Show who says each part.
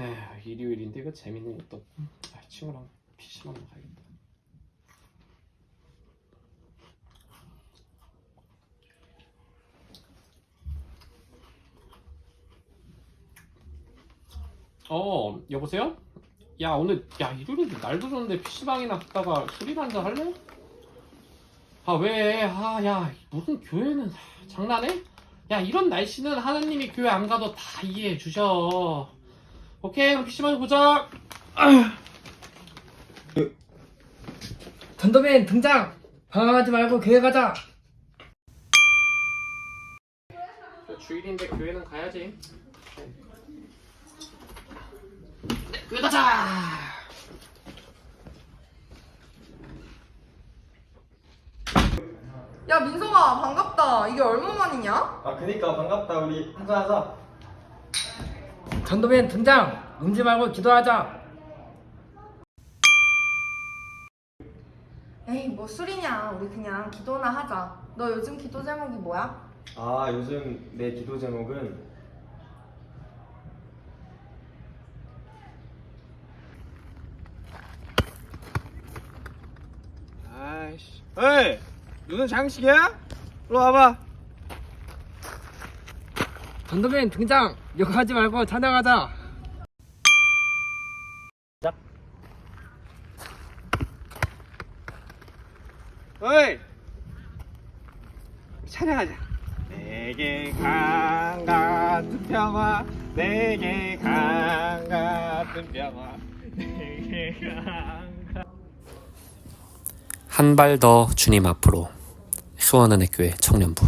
Speaker 1: 에휴 일요일인데 이거 재밌는 것도 없고 아, 친구랑 PC방 가야겠다 어 여보세요? 야 오늘 야 일요일인데 날도 좋은데 PC방이나 갔다가 술이나 한잔 할래? 아 왜? 아 야 무슨 교회는 아, 장난해? 야 이런 날씨는 하나님이 교회 안 가도 다 이해해 주셔 오케이 그럼 PC방에 보자
Speaker 2: 전도맨 등장! 방황하지 말고 교회 가자!
Speaker 1: 주일인데 교회는 가야지 교회 가자
Speaker 3: 야 민성아 반갑다 이게 얼마만이냐?
Speaker 4: 아 그니까 반갑다 우리 한잔하자
Speaker 2: 전도맨 등장! 울지 말고 기도하자!
Speaker 3: 에이 뭐 술이냐 우리 그냥 기도나 하자 너 요즘 기도 제목이 뭐야?
Speaker 4: 아 요즘 내 기도 제목은
Speaker 5: 아이씨. 어이! 눈은 장식이야? 일로 와봐.
Speaker 2: 전도맨 등장! 욕하지 말고 찬양하자!
Speaker 5: 어이! 찬양하자. 내게 강 같은 평화, 내게 강 같은 평화, 내게 강
Speaker 6: 한 발 더 주님 앞으로 수원은혜교회 청년부